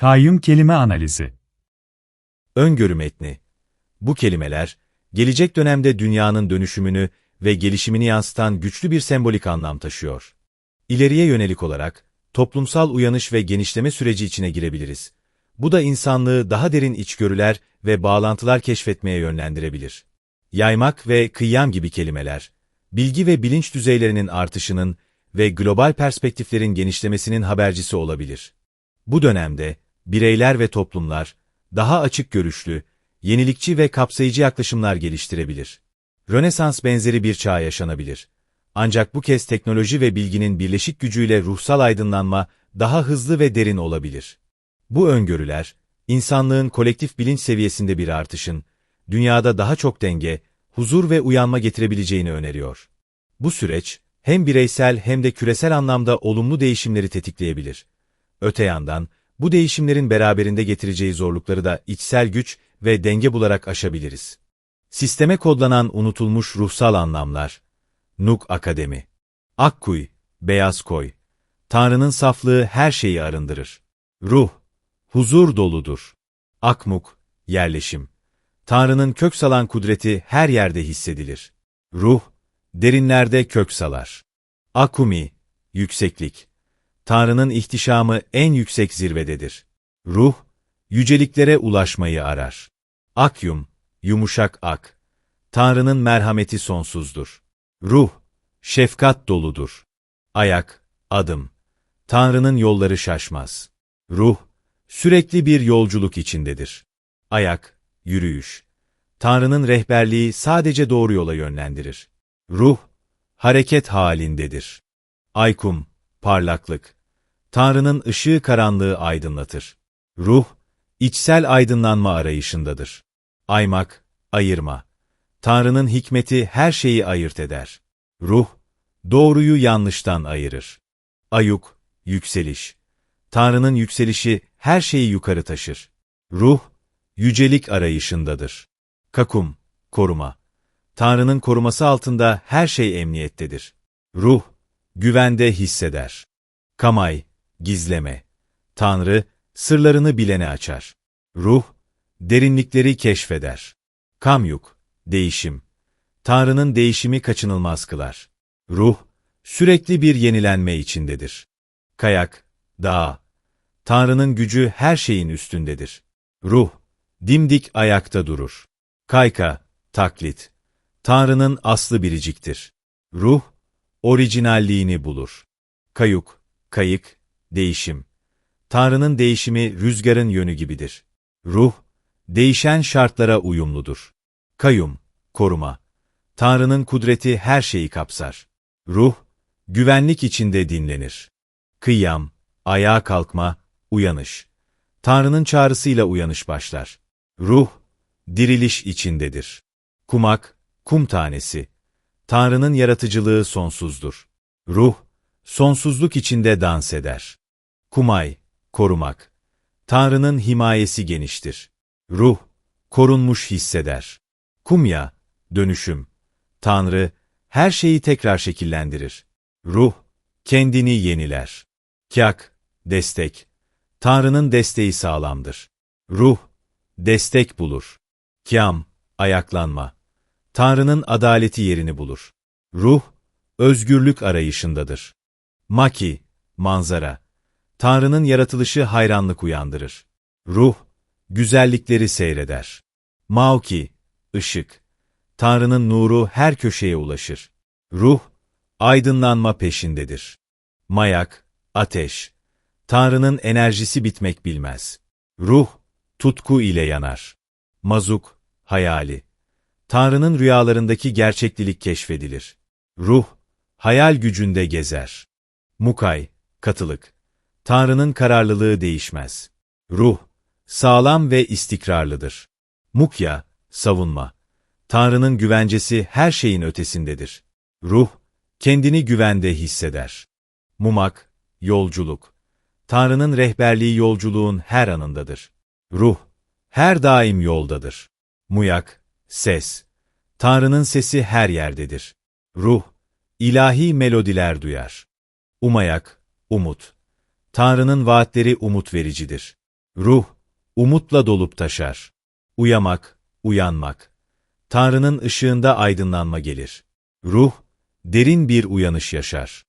Kayyum kelime analizi. Öngörü metni. Bu kelimeler, gelecek dönemde dünyanın dönüşümünü ve gelişimini yansıtan güçlü bir sembolik anlam taşıyor. İleriye yönelik olarak, toplumsal uyanış ve genişleme süreci içine girebiliriz. Bu da insanlığı daha derin içgörüler ve bağlantılar keşfetmeye yönlendirebilir. Yaymak ve kıyyam gibi kelimeler, bilgi ve bilinç düzeylerinin artışının ve global perspektiflerin genişlemesinin habercisi olabilir. Bu dönemde, bireyler ve toplumlar, daha açık görüşlü, yenilikçi ve kapsayıcı yaklaşımlar geliştirebilir. Rönesans benzeri bir çağ yaşanabilir. Ancak bu kez teknoloji ve bilginin birleşik gücüyle ruhsal aydınlanma daha hızlı ve derin olabilir. Bu öngörüler, insanlığın kolektif bilinç seviyesinde bir artışın, dünyada daha çok denge, huzur ve uyanma getirebileceğini öneriyor. Bu süreç, hem bireysel hem de küresel anlamda olumlu değişimleri tetikleyebilir. Öte yandan, bu değişimlerin beraberinde getireceği zorlukları da içsel güç ve denge bularak aşabiliriz. Sisteme kodlanan unutulmuş ruhsal anlamlar. Nuk Akademi. Akkuy, beyaz koy. Tanrı'nın saflığı her şeyi arındırır. Ruh, huzur doludur. Akmuk, yerleşim. Tanrı'nın kök salan kudreti her yerde hissedilir. Ruh, derinlerde kök salar. Akumi, yükseklik. Tanrı'nın ihtişamı en yüksek zirvededir. Ruh, yüceliklere ulaşmayı arar. Akyum, yumuşak ak. Tanrı'nın merhameti sonsuzdur. Ruh, şefkat doludur. Ayak, adım. Tanrı'nın yolları şaşmaz. Ruh, sürekli bir yolculuk içindedir. Ayak, yürüyüş. Tanrı'nın rehberliği sadece doğru yola yönlendirir. Ruh, hareket halindedir. Aykum, parlaklık. Tanrı'nın ışığı karanlığı aydınlatır. Ruh, içsel aydınlanma arayışındadır. Aymak, ayırma. Tanrı'nın hikmeti her şeyi ayırt eder. Ruh, doğruyu yanlıştan ayırır. Ayuk, yükseliş. Tanrı'nın yükselişi her şeyi yukarı taşır. Ruh, yücelik arayışındadır. Kakum, koruma. Tanrı'nın koruması altında her şey emniyettedir. Ruh, güvende hisseder. Kamay, gizleme. Tanrı, sırlarını bilene açar. Ruh, derinlikleri keşfeder. Kamyuk, değişim. Tanrı'nın değişimi kaçınılmaz kılar. Ruh, sürekli bir yenilenme içindedir. Kayak, dağ. Tanrı'nın gücü her şeyin üstündedir. Ruh, dimdik ayakta durur. Kayka, taklit. Tanrı'nın aslı biriciktir. Ruh, orijinalliğini bulur. Kayuk, kayık, değişim. Tanrı'nın değişimi rüzgarın yönü gibidir. Ruh, değişen şartlara uyumludur. Kayum, koruma. Tanrı'nın kudreti her şeyi kapsar. Ruh, güvenlik içinde dinlenir. Kıyam, ayağa kalkma, uyanış. Tanrı'nın çağrısıyla uyanış başlar. Ruh, diriliş içindedir. Kumak, kum tanesi. Tanrı'nın yaratıcılığı sonsuzdur. Ruh, sonsuzluk içinde dans eder. Kumay, korumak. Tanrı'nın himayesi geniştir. Ruh, korunmuş hisseder. Kumya, dönüşüm. Tanrı, her şeyi tekrar şekillendirir. Ruh, kendini yeniler. Kyak, destek. Tanrı'nın desteği sağlamdır. Ruh, destek bulur. Kyam, ayaklanma. Tanrı'nın adaleti yerini bulur. Ruh, özgürlük arayışındadır. Maki, manzara. Tanrı'nın yaratılışı hayranlık uyandırır. Ruh, güzellikleri seyreder. Mauki, ışık. Tanrı'nın nuru her köşeye ulaşır. Ruh, aydınlanma peşindedir. Mayak, ateş. Tanrı'nın enerjisi bitmek bilmez. Ruh, tutku ile yanar. Mazuk, hayali. Tanrı'nın rüyalarındaki gerçeklilik keşfedilir. Ruh, hayal gücünde gezer. Mukay, katılık. Tanrı'nın kararlılığı değişmez. Ruh, sağlam ve istikrarlıdır. Mukya, savunma. Tanrı'nın güvencesi her şeyin ötesindedir. Ruh, kendini güvende hisseder. Mumak, yolculuk. Tanrı'nın rehberliği yolculuğun her anındadır. Ruh, her daim yoldadır. Muyak, ses. Tanrı'nın sesi her yerdedir. Ruh, ilahi melodiler duyar. Umayak, umut. Tanrı'nın vaatleri umut vericidir. Ruh, umutla dolup taşar. Uyamak, uyanmak. Tanrı'nın ışığında aydınlanma gelir. Ruh, derin bir uyanış yaşar.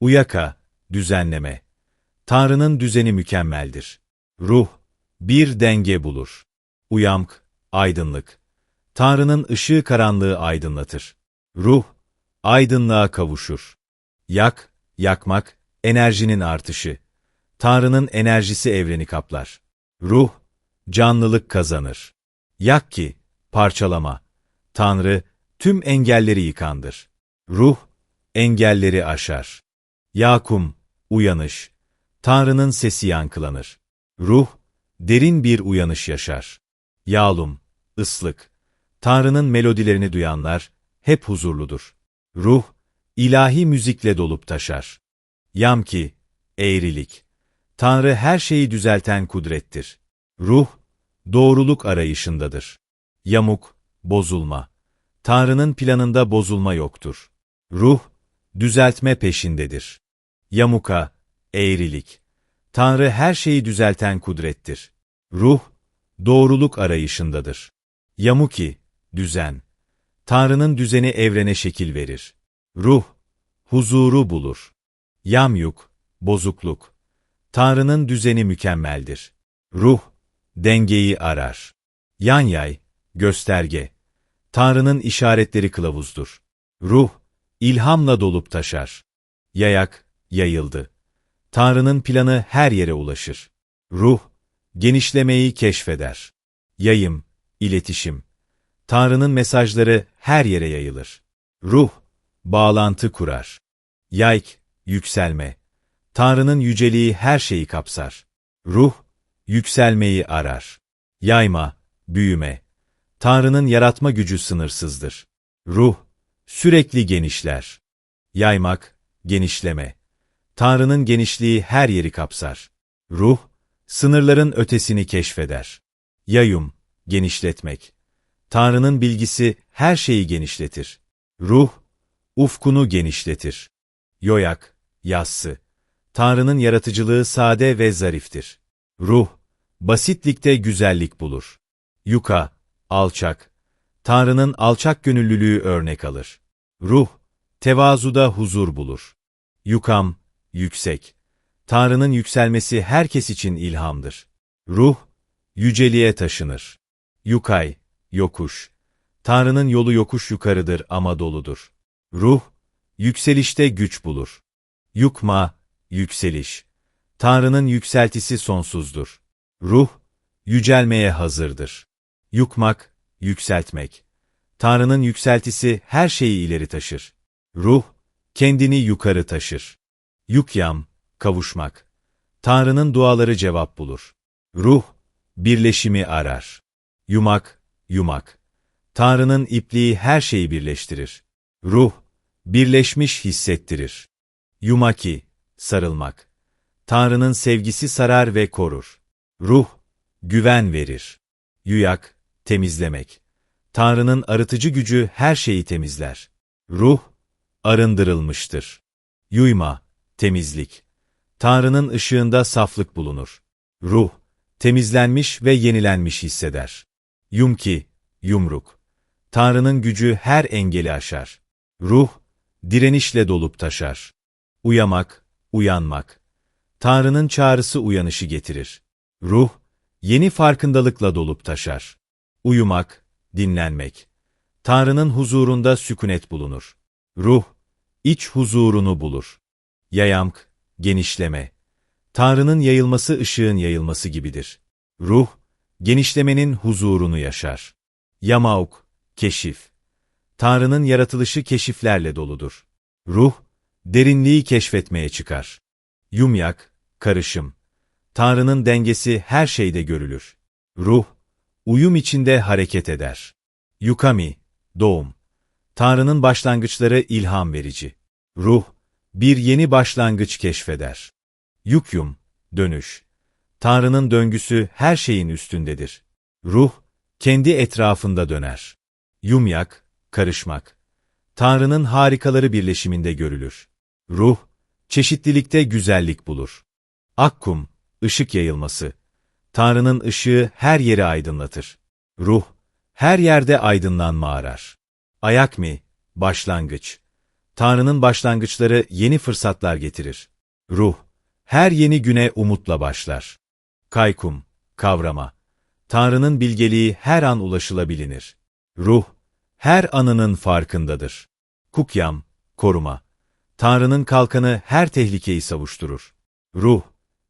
Uyaka, düzenleme. Tanrı'nın düzeni mükemmeldir. Ruh, bir denge bulur. Uyank, aydınlık. Tanrı'nın ışığı karanlığı aydınlatır. Ruh, aydınlığa kavuşur. Yak, yakmak, enerjinin artışı. Tanrı'nın enerjisi evreni kaplar. Ruh, canlılık kazanır. Yak ki, parçalama. Tanrı, tüm engelleri yıkandır. Ruh, engelleri aşar. Yakum, uyanış. Tanrı'nın sesi yankılanır. Ruh, derin bir uyanış yaşar. Yağlum, ıslık. Tanrı'nın melodilerini duyanlar, hep huzurludur. Ruh, ilahi müzikle dolup taşar. Yam ki, eğrilik. Tanrı her şeyi düzelten kudrettir. Ruh, doğruluk arayışındadır. Yamuk, bozulma. Tanrı'nın planında bozulma yoktur. Ruh, düzeltme peşindedir. Yamuka, eğrilik. Tanrı her şeyi düzelten kudrettir. Ruh, doğruluk arayışındadır. Yamuki, düzen. Tanrı'nın düzeni evrene şekil verir. Ruh, huzuru bulur. Yamyuk, bozukluk. Tanrı'nın düzeni mükemmeldir. Ruh, dengeyi arar. Yanyay, gösterge. Tanrı'nın işaretleri kılavuzdur. Ruh, ilhamla dolup taşar. Yayak, yayıldı. Tanrı'nın planı her yere ulaşır. Ruh, genişlemeyi keşfeder. Yayım, iletişim. Tanrı'nın mesajları her yere yayılır. Ruh, bağlantı kurar. Yayk, yükselme. Tanrı'nın yüceliği her şeyi kapsar. Ruh, yükselmeyi arar. Yayma, büyüme. Tanrı'nın yaratma gücü sınırsızdır. Ruh, sürekli genişler. Yaymak, genişleme. Tanrı'nın genişliği her yeri kapsar. Ruh, sınırların ötesini keşfeder. Yayum, genişletmek. Tanrı'nın bilgisi her şeyi genişletir. Ruh, ufkunu genişletir. Yoyak, yassı. Tanrı'nın yaratıcılığı sade ve zariftir. Ruh, basitlikte güzellik bulur. Yuka, alçak. Tanrı'nın alçak gönüllülüğü örnek alır. Ruh, tevazuda huzur bulur. Yukam, yüksek. Tanrı'nın yükselmesi herkes için ilhamdır. Ruh, yüceliğe taşınır. Yukay, yokuş. Tanrı'nın yolu yokuş yukarıdır ama doludur. Ruh, yükselişte güç bulur. Yukma, yükseliş. Tanrı'nın yükseltisi sonsuzdur. Ruh, yücelmeye hazırdır. Yukmak, yükseltmek. Tanrı'nın yükseltisi her şeyi ileri taşır. Ruh, kendini yukarı taşır. Yukyam, kavuşmak. Tanrı'nın duaları cevap bulur. Ruh, birleşimi arar. Yumak, yumak. Tanrı'nın ipliği her şeyi birleştirir. Ruh, birleşmiş hissettirir. Yumaki, sarılmak. Tanrı'nın sevgisi sarar ve korur. Ruh, güven verir. Yuyak, temizlemek. Tanrı'nın arıtıcı gücü her şeyi temizler. Ruh, arındırılmıştır. Yuyma, temizlik. Tanrı'nın ışığında saflık bulunur. Ruh, temizlenmiş ve yenilenmiş hisseder. Yumki, yumruk. Tanrı'nın gücü her engeli aşar. Ruh, direnişle dolup taşar. Uyamak, uyanmak. Tanrı'nın çağrısı uyanışı getirir. Ruh, yeni farkındalıkla dolup taşar. Uyumak, dinlenmek. Tanrı'nın huzurunda sükunet bulunur. Ruh, iç huzurunu bulur. Yayamk, genişleme. Tanrı'nın yayılması ışığın yayılması gibidir. Ruh, genişlemenin huzurunu yaşar. Yamauk, keşif. Tanrı'nın yaratılışı keşiflerle doludur. Ruh, derinliği keşfetmeye çıkar. Yumyak, karışım. Tanrı'nın dengesi her şeyde görülür. Ruh, uyum içinde hareket eder. Yukami, doğum. Tanrı'nın başlangıçları ilham verici. Ruh, bir yeni başlangıç keşfeder. Yukyum, dönüş. Tanrı'nın döngüsü her şeyin üstündedir. Ruh, kendi etrafında döner. Yumyak, karışmak. Tanrı'nın harikaları birleşiminde görülür. Ruh, çeşitlilikte güzellik bulur. Akkum, ışık yayılması. Tanrı'nın ışığı her yeri aydınlatır. Ruh, her yerde aydınlanma arar. Ayak mi? Başlangıç. Tanrı'nın başlangıçları yeni fırsatlar getirir. Ruh, her yeni güne umutla başlar. Kaykum, kavrama. Tanrı'nın bilgeliği her an ulaşılabilinir. Ruh, her anının farkındadır. Kukyam, koruma. Tanrı'nın kalkanı her tehlikeyi savuşturur. Ruh,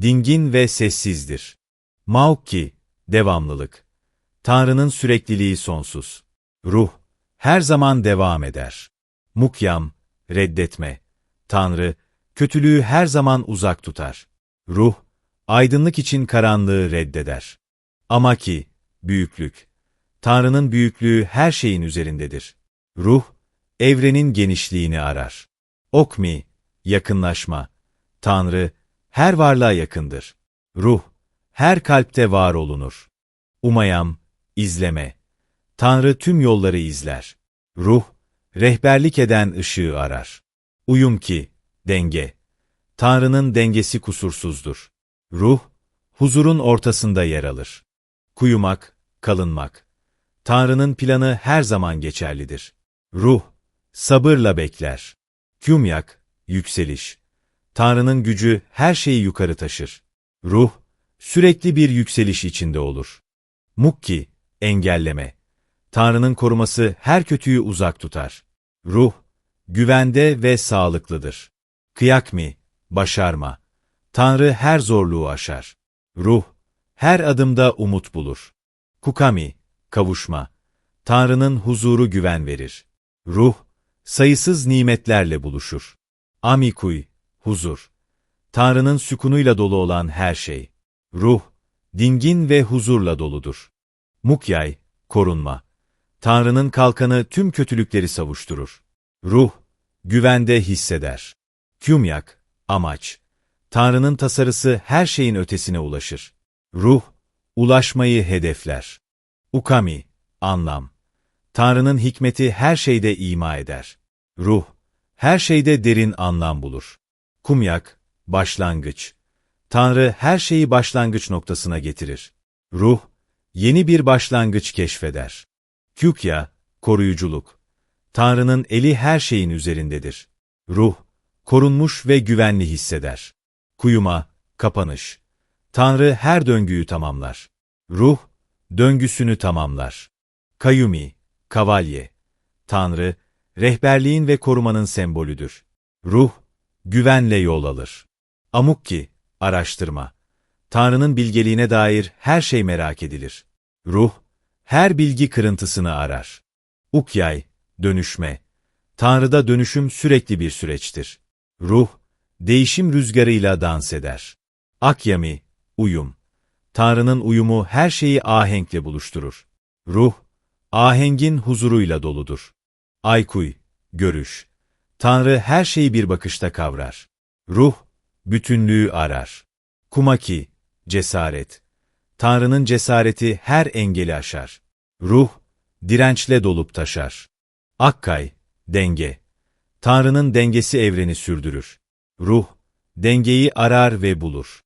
dingin ve sessizdir. Maukki, devamlılık. Tanrı'nın sürekliliği sonsuz. Ruh, her zaman devam eder. Mukyam, reddetme. Tanrı, kötülüğü her zaman uzak tutar. Ruh, aydınlık için karanlığı reddeder. Amaki, büyüklük. Tanrı'nın büyüklüğü her şeyin üzerindedir. Ruh, evrenin genişliğini arar. Okmi, yakınlaşma. Tanrı, her varlığa yakındır. Ruh, her kalpte var olunur. Umayam, izleme. Tanrı tüm yolları izler. Ruh, rehberlik eden ışığı arar. Uyum ki, denge. Tanrı'nın dengesi kusursuzdur. Ruh, huzurun ortasında yer alır. Kuyumak, kalınmak. Tanrı'nın planı her zaman geçerlidir. Ruh, sabırla bekler. Kümyak, yükseliş. Tanrı'nın gücü her şeyi yukarı taşır. Ruh, sürekli bir yükseliş içinde olur. Mukki, engelleme. Tanrı'nın koruması her kötüyü uzak tutar. Ruh, güvende ve sağlıklıdır. Kıyak mi, başarma. Tanrı her zorluğu aşar. Ruh, her adımda umut bulur. Kukami, kavuşma. Tanrı'nın huzuru güven verir. Ruh, sayısız nimetlerle buluşur. Amikuy, huzur. Tanrı'nın sükunuyla dolu olan her şey. Ruh, dingin ve huzurla doludur. Mukyay, korunma. Tanrı'nın kalkanı tüm kötülükleri savuşturur. Ruh, güvende hisseder. Kümyak, amaç. Tanrı'nın tasarısı her şeyin ötesine ulaşır. Ruh, ulaşmayı hedefler. Ukami, anlam. Tanrı'nın hikmeti her şeyde ima eder. Ruh, her şeyde derin anlam bulur. Kumyak, başlangıç. Tanrı her şeyi başlangıç noktasına getirir. Ruh, yeni bir başlangıç keşfeder. Kükya, koruyuculuk. Tanrı'nın eli her şeyin üzerindedir. Ruh, korunmuş ve güvenli hisseder. Kuyuma, kapanış. Tanrı her döngüyü tamamlar. Ruh, döngüsünü tamamlar. Kayumi, kavalye. Tanrı, rehberliğin ve korumanın sembolüdür. Ruh, güvenle yol alır. Amukki, araştırma. Tanrı'nın bilgeliğine dair her şey merak edilir. Ruh, her bilgi kırıntısını arar. Ukyay, dönüşme. Tanrı'da dönüşüm sürekli bir süreçtir. Ruh, değişim rüzgarıyla dans eder. Akyami, uyum. Tanrı'nın uyumu her şeyi ahenkle buluşturur. Ruh, ahengin huzuruyla doludur. Aykuy, görüş. Tanrı her şeyi bir bakışta kavrar. Ruh, bütünlüğü arar. Kumaki, cesaret. Tanrı'nın cesareti her engeli aşar. Ruh, dirençle dolup taşar. Akkay, denge. Tanrı'nın dengesi evreni sürdürür. Ruh, dengeyi arar ve bulur.